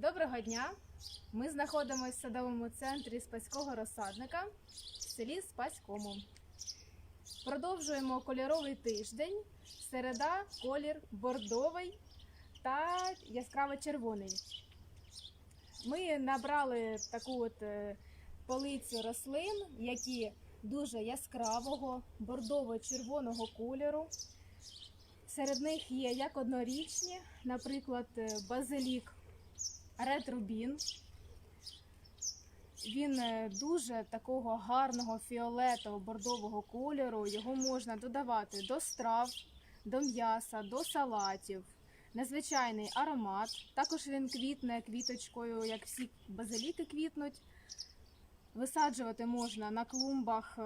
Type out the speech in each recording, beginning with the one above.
Доброго дня! Ми знаходимося в садовому центрі Спаського розсадника в селі Спаському. Продовжуємо кольоровий тиждень. Середа, колір бордовий та яскраво червоний. Ми набрали таку от е, полицю рослин, які дуже яскравого, бордово-червоного кольору. Серед них є як однорічні, наприклад, е, базилік Ред Рубін. Він е, дуже такого гарного фіолетового бордового кольору. Його можна додавати до страв, до м'яса, до салатів. Незвичайний аромат. Також він квітне квіточкою, як всі базиліки квітнуть. Висаджувати можна на клумбах е,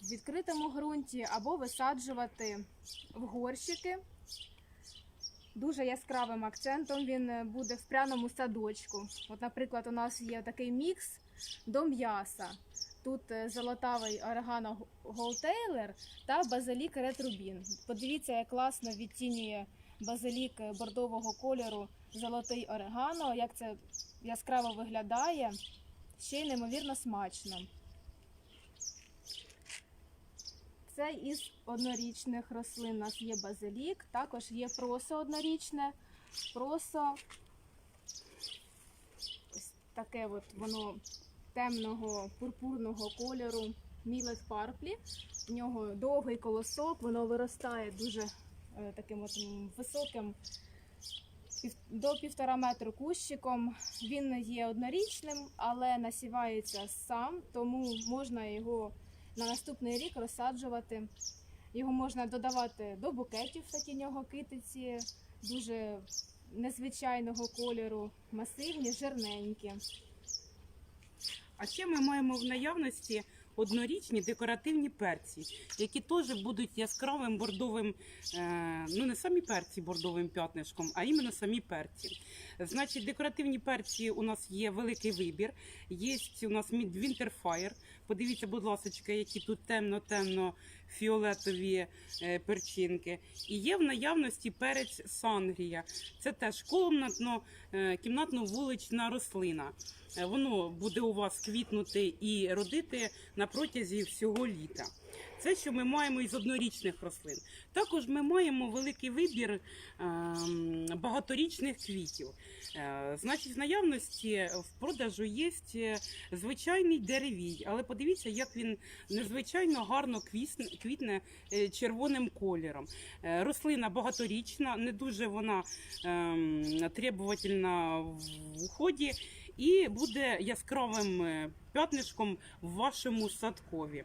в відкритому ґрунті або висаджувати в горщики. Дуже яскравим акцентом він е, буде в пряному садочку. От, наприклад, у нас є такий мікс до м'яса. Тут е, золотавий орегано голтейлер та базилік Ред Рубін. Подивіться, як класно відтінює базилік е, бордового кольору золотий орегано, як це яскраво виглядає, ще й неймовірно смачно. Це із однорічних рослин. У нас є базилік, також є просо однорічне. Просо ось таке от воно темного пурпурного кольору мілет парплі. В нього довгий колосок, воно виростає дуже е, таким от високим до півтора метру кущиком. Він є однорічним, але насівається сам, тому можна його на наступний рік розсаджувати. Його можна додавати до букетів, такі нього китиці, дуже незвичайного кольору, масивні, жирненькі. А ще ми маємо в наявності однорічні декоративні перці, які теж будуть яскравим бордовим, е, ну не самі перці бордовим п'ятнишком, а іменно самі перці. Значить, декоративні перці у нас є великий вибір. Є у нас Winterfire. Подивіться, будь ласка, які тут темно-темно фіолетові е, перчинки. І є в наявності перець Сангрія. Це теж комнатно, е, кімнатно-вулична рослина. Е, Воно буде у вас квітнути і родити на протязі всього літа. Це, що ми маємо із однорічних рослин. Також ми маємо великий вибір ем, багаторічних квітів. Е, Значить, в наявності в продажу є е, звичайний деревій, але подивіться, як він незвичайно гарно квітне е, червоним кольором. Рослина багаторічна, не дуже вона ем, требувательна в уході і буде яскравим п'ятнишком в вашому садкові.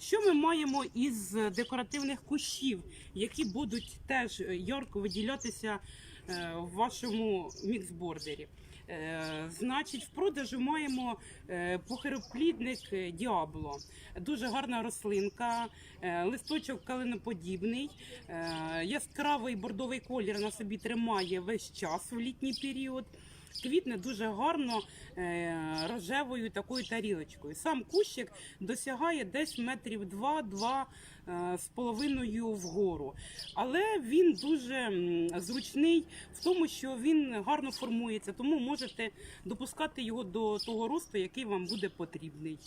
Що ми маємо із декоративних кущів, які будуть теж ярко виділятися е, в вашому міксбордері? Е, Значить, в продажу маємо е, похироплідник е, Діабло. Дуже гарна рослинка, е, листочок калиноподібний, е, яскравий бордовий колір на собі тримає весь час в літній період. Квітне дуже гарно е, рожевою такою тарілочкою. Сам кущик досягає десь метрів два-два е, з половиною вгору. Але він дуже зручний в тому, що він гарно формується, тому можете допускати його до того росту, який вам буде потрібний.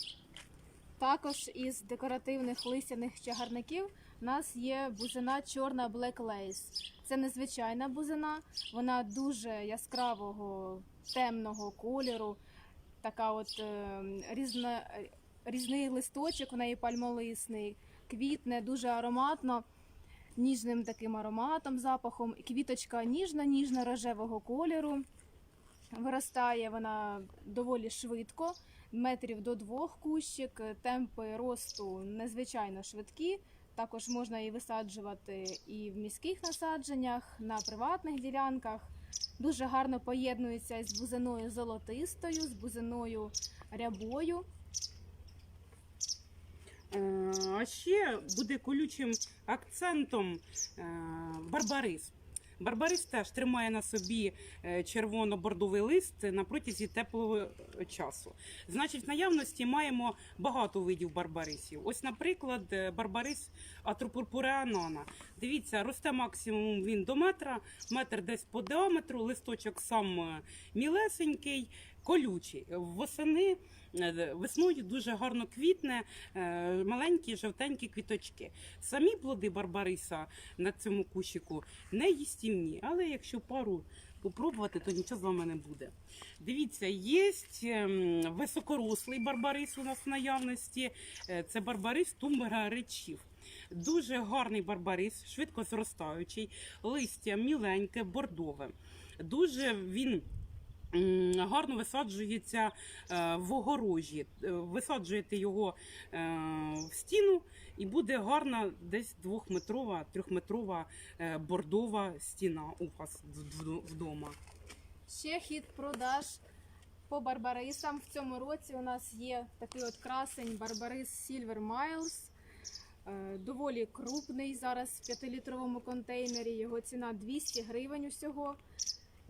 Також із декоративних листяних чагарників у нас є бузина чорна Black Lace. Це незвичайна бузина, вона дуже яскравого темного кольору. Така от е, різна, різний листочок, в неї пальмолисний, квітне дуже ароматно, ніжним таким ароматом, запахом. Квіточка ніжно-ніжно рожевого кольору. Виростає вона доволі швидко, метрів до двох кущик. Темпи росту незвичайно швидкі. Також можна її висаджувати і в міських насадженнях, на приватних ділянках. Дуже гарно поєднується з бузиною золотистою, з бузиною рябою. Е, А ще буде колючим акцентом е, барбарис. Барбарис теж тримає на собі е, червоно-бордовий лист на протязі теплого е, часу. Значить, в наявності маємо багато видів барбарисів. Ось, наприклад, е, барбарис атропурпуреанана. Дивіться, росте максимум він до метра, метр десь по діаметру, листочок сам мілесенький, колючий. Восени е, весною дуже гарно квітне, е, маленькі жовтенькі квіточки. Самі плоди барбариса на цьому кущику не їстівні, але якщо пару попробувати, то нічого з вами не буде. Дивіться, є ем, високорослий барбарис у нас в наявності. Е, Це барбарис тумбера речів. Дуже гарний барбарис, швидко зростаючий, листя міленьке, бордове. Дуже він. Гарно висаджується е, в огорожі. Е, Висаджуєте його е, в стіну, і буде гарна десь двохметрова, трьохметрова бордова стіна у вас вдома. Ще хід продаж по барбарисам. В цьому році у нас є такий от красень барбарис Silver Miles. Доволі крупний зараз в 5-літровому контейнері. Його ціна 200 гривень усього.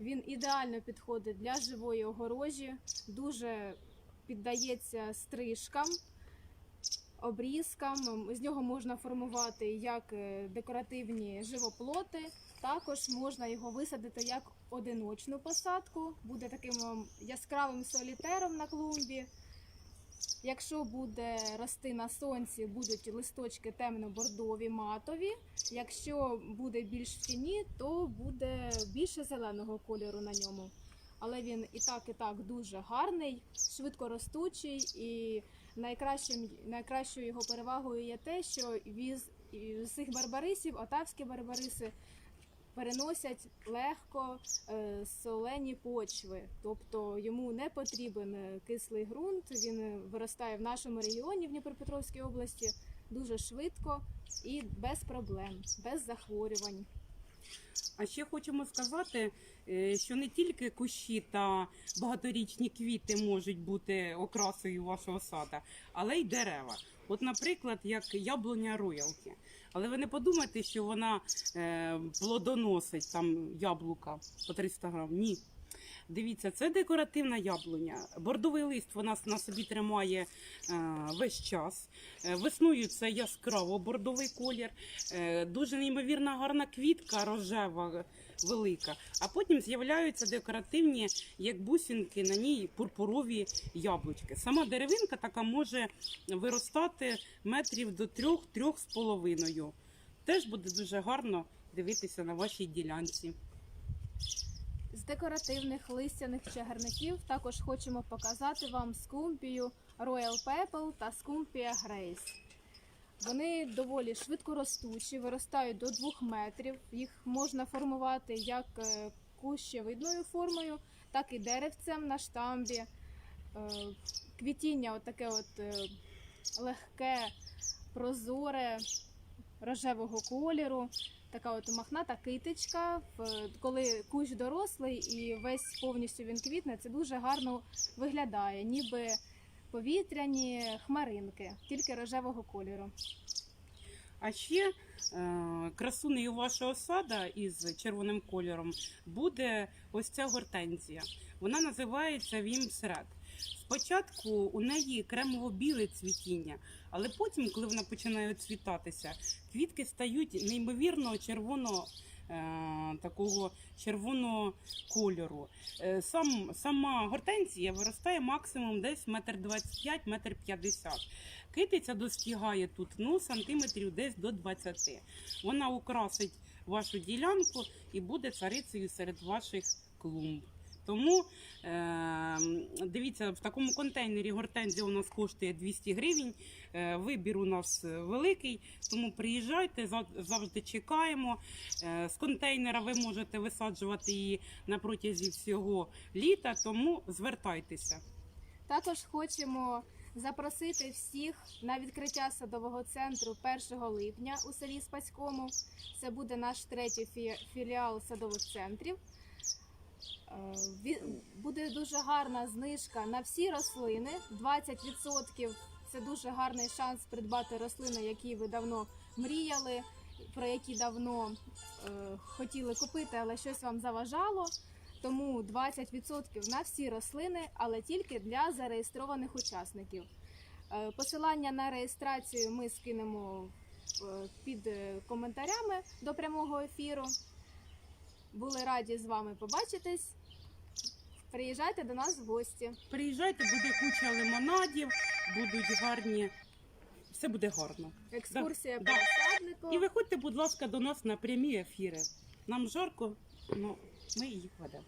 Він ідеально підходить для живої огорожі, дуже піддається стрижкам, обрізкам. З нього можна формувати як е, декоративні живоплоти, також можна його висадити як одиночну посадку, буде таким яскравим солітером на клумбі. Якщо буде рости на сонці, будуть листочки темно-бордові, матові. Якщо буде більш в тіні, то буде більше зеленого кольору на ньому. Але він і так, і так дуже гарний, швидко ростучий, і найкращим, найкращою його перевагою є те, що з цих барбарисів, отавські барбариси переносять легко е, солені почви, тобто йому не потрібен е, кислий ґрунт. Він виростає в нашому регіоні в Дніпропетровській області дуже швидко і без проблем, без захворювань. А ще хочемо сказати, е, що не тільки кущі та багаторічні квіти можуть бути окрасою вашого сада, але й дерева. От, наприклад, як яблуня роялки. Але ви не подумайте, що вона е, плодоносить там яблука по 300 грам. Ні. Дивіться, це декоративна яблуня. Бордовий лист вона на собі тримає е, весь час. Е, весною це яскраво бордовий колір. Е, дуже неймовірна гарна квітка рожева, велика. А потім з'являються декоративні, як бусинки, на ній пурпурові яблучки. Сама деревинка така може виростати метрів до трьох-трьох з половиною. Теж буде дуже гарно дивитися на вашій ділянці. З декоративних листяних чагарників також хочемо показати вам скумпію Royal Purple та скумпія Grace. Вони доволі швидкоростучі, виростають до 2 метрів. Їх можна формувати як е, кущевидною формою, так і деревцем на штамбі. Е, Квітіння отаке от е, легке, прозоре, рожевого кольору. Така от махната китичка. Коли кущ дорослий і весь повністю він квітне, це дуже гарно виглядає, ніби повітряні хмаринки, тільки рожевого кольору. А ще е, красунею вашого сада із червоним кольором буде ось ця гортензія. Вона називається Вімсред. Спочатку у неї кремово-біле цвітіння, але потім, коли вона починає цвітатися, квітки стають неймовірно червоно. е, Такого червоного кольору. Е, Сам, сама гортензія виростає максимум десь метр двадцять п'ять, метр п'ятдесят. Китиця достигає тут ну, сантиметрів десь до 20. Вона украсить вашу ділянку і буде царицею серед ваших клумб. Тому е, дивіться, в такому контейнері гортензія у нас коштує 200 гривень. Е, вибір у нас великий, тому приїжджайте, зав- завжди чекаємо. Е, з контейнера ви можете висаджувати її на протязі всього літа, тому звертайтеся. Також хочемо запросити всіх на відкриття садового центру 1 липня у селі Спаському. Це буде наш третій філіал садових центрів. Е, Буде дуже гарна знижка на всі рослини. 20% це дуже гарний шанс придбати рослини, які ви давно мріяли. про які давно е, хотіли купити, але щось вам заважало. Тому 20% на всі рослини, але тільки для зареєстрованих учасників. Е, Посилання на реєстрацію ми скинемо під коментарями до прямого ефіру. Були раді з вами побачитись. Приїжджайте до нас в гості. Приїжджайте, буде куча лимонадів, будуть гарні. Все буде гарно. Екскурсія Да, по. І виходьте, будь ласка, до нас на прямі ефіри. Нам жарко, але ми їх ведемо.